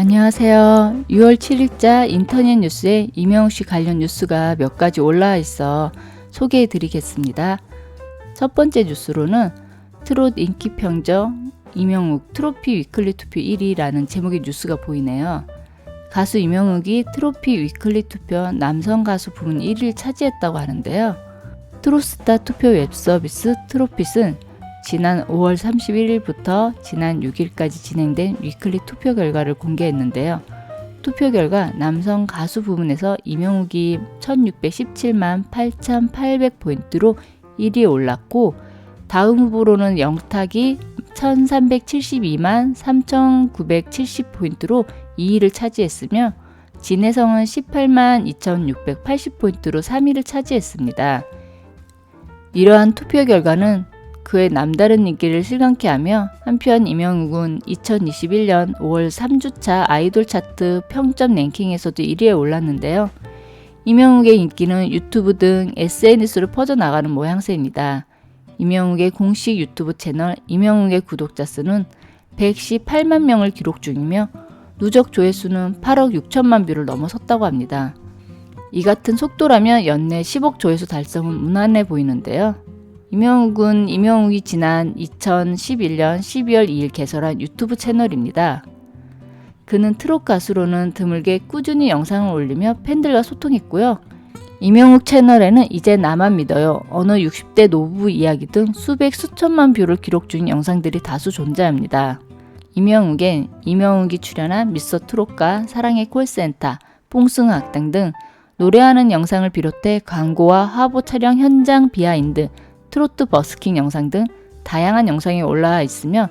안녕하세요. 6월 7일자 인터넷 뉴스에 이명욱 씨 관련 뉴스가 몇 가지 올라와 있어 소개해 드리겠습니다. 첫 번째 뉴스로는 트롯 인기 평정 이명욱 트로피 위클리 투표 1위라는 제목의 뉴스가 보이네요. 가수 이명욱이 트로피 위클리 투표 남성 가수 부문 1위를 차지했다고 하는데요. 트로스타 투표 웹 서비스 트로핏은 지난 5월 31일부터 지난 6일까지 진행된 위클리 투표 결과를 공개했는데요. 투표 결과 남성 가수 부문에서 이명욱이 1617만 8,800포인트로 1위에 올랐고 다음 후보로는 영탁이 1372만 3970포인트로 2위를 차지했으며 진혜성은 18만 2680포인트로 3위를 차지했습니다. 이러한 투표 결과는 그의 남다른 인기를 실감케 하며 한편 이명욱은 2021년 5월 3주차 아이돌 차트 평점 랭킹에서도 1위에 올랐는데요. 이명욱의 인기는 유튜브 등 SNS로 퍼져나가는 모양새입니다. 이명욱의 공식 유튜브 채널 이명욱의 구독자 수는 118만 명을 기록 중이며 누적 조회수는 8억 6천만 뷰를 넘어섰다고 합니다. 이 같은 속도라면 연내 10억 조회수 달성은 무난해 보이는데요. 이명욱은 이명욱이 지난 2011년 12월 2일 개설한 유튜브 채널입니다. 그는 트롯 가수로는 드물게 꾸준히 영상을 올리며 팬들과 소통했고요. 이명욱 채널에는 이제 나만 믿어요. 어느 60대 노부 이야기 등 수백 수천만 뷰를 기록 중인 영상들이 다수 존재합니다. 이명욱엔 이명욱이 출연한 미스터 트롯과 사랑의 콜센터, 뽕숭아 악당 등 노래하는 영상을 비롯해 광고와 화보 촬영 현장 비하인드, 트로트 버스킹 영상 등 다양한 영상이 올라와 있으며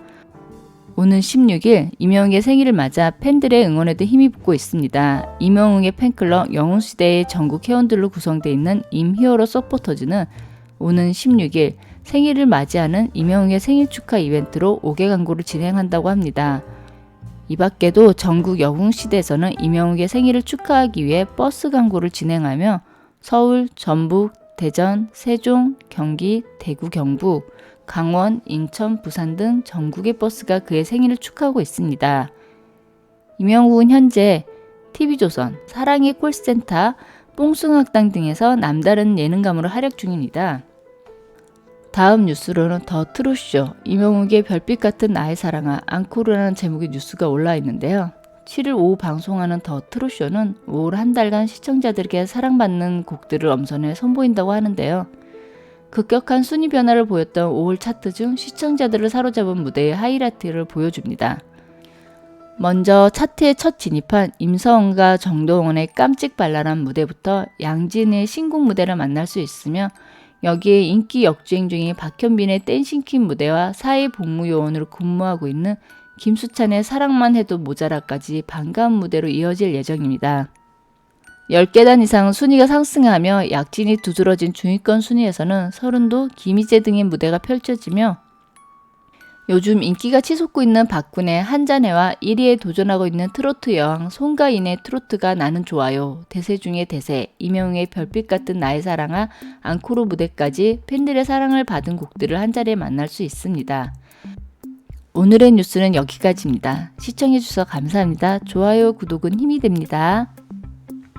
오는 16일 이명욱의 생일을 맞아 팬들의 응원에도 힘이 붙고 있습니다. 이명욱의 팬클럽 영웅시대의 전국 회원들로 구성되어 있는 임히어로 서포터즈는 오는 16일 생일을 맞이하는 이명욱의 생일 축하 이벤트로 5개 광고를 진행한다고 합니다. 이 밖에도 전국 영웅시대에서는 이명욱의 생일을 축하하기 위해 버스 광고를 진행하며 서울, 전북, 대전, 세종, 경기, 대구, 경북, 강원, 인천, 부산 등 전국의 버스가 그의 생일을 축하하고 있습니다. 이명국은 현재 TV조선, 사랑의 콜센터, 뽕숭악당 등에서 남다른 예능감으로 활약 중입니다. 다음 뉴스로는 더 트롯쇼, 이명욱의 별빛 같은 나의 사랑아, 앙코르라는 제목의 뉴스가 올라와 있는데요. 7일 오후 방송하는 더 트롯쇼는 5월 한 달간 시청자들에게 사랑받는 곡들을 엄선해 선보인다고 하는데요. 급격한 순위 변화를 보였던 5월 차트 중 시청자들을 사로잡은 무대의 하이라이트를 보여줍니다. 먼저 차트에 첫 진입한 임서원과 정동원의 깜찍 발랄한 무대부터 양진의 신곡 무대를 만날 수 있으며 여기에 인기 역주행 중인 박현빈의 댄싱퀸 무대와 사회 복무요원으로 근무하고 있는 김수찬의 사랑만 해도 모자라까지 반가운 무대로 이어질 예정입니다. 10계단 이상 순위가 상승하며 약진이 두드러진 중위권 순위에서는 서른도, 김희재 등의 무대가 펼쳐지며 요즘 인기가 치솟고 있는 박군의 한잔해와 1위에 도전하고 있는 트로트 여왕 송가인의 트로트가 나는 좋아요, 대세 중의 대세, 이명웅의 별빛 같은 나의 사랑아, 앙코르 무대까지 팬들의 사랑을 받은 곡들을 한 자리에 만날 수 있습니다. 오늘의 뉴스는 여기까지입니다. 시청해주셔서 감사합니다. 좋아요, 구독은 힘이 됩니다.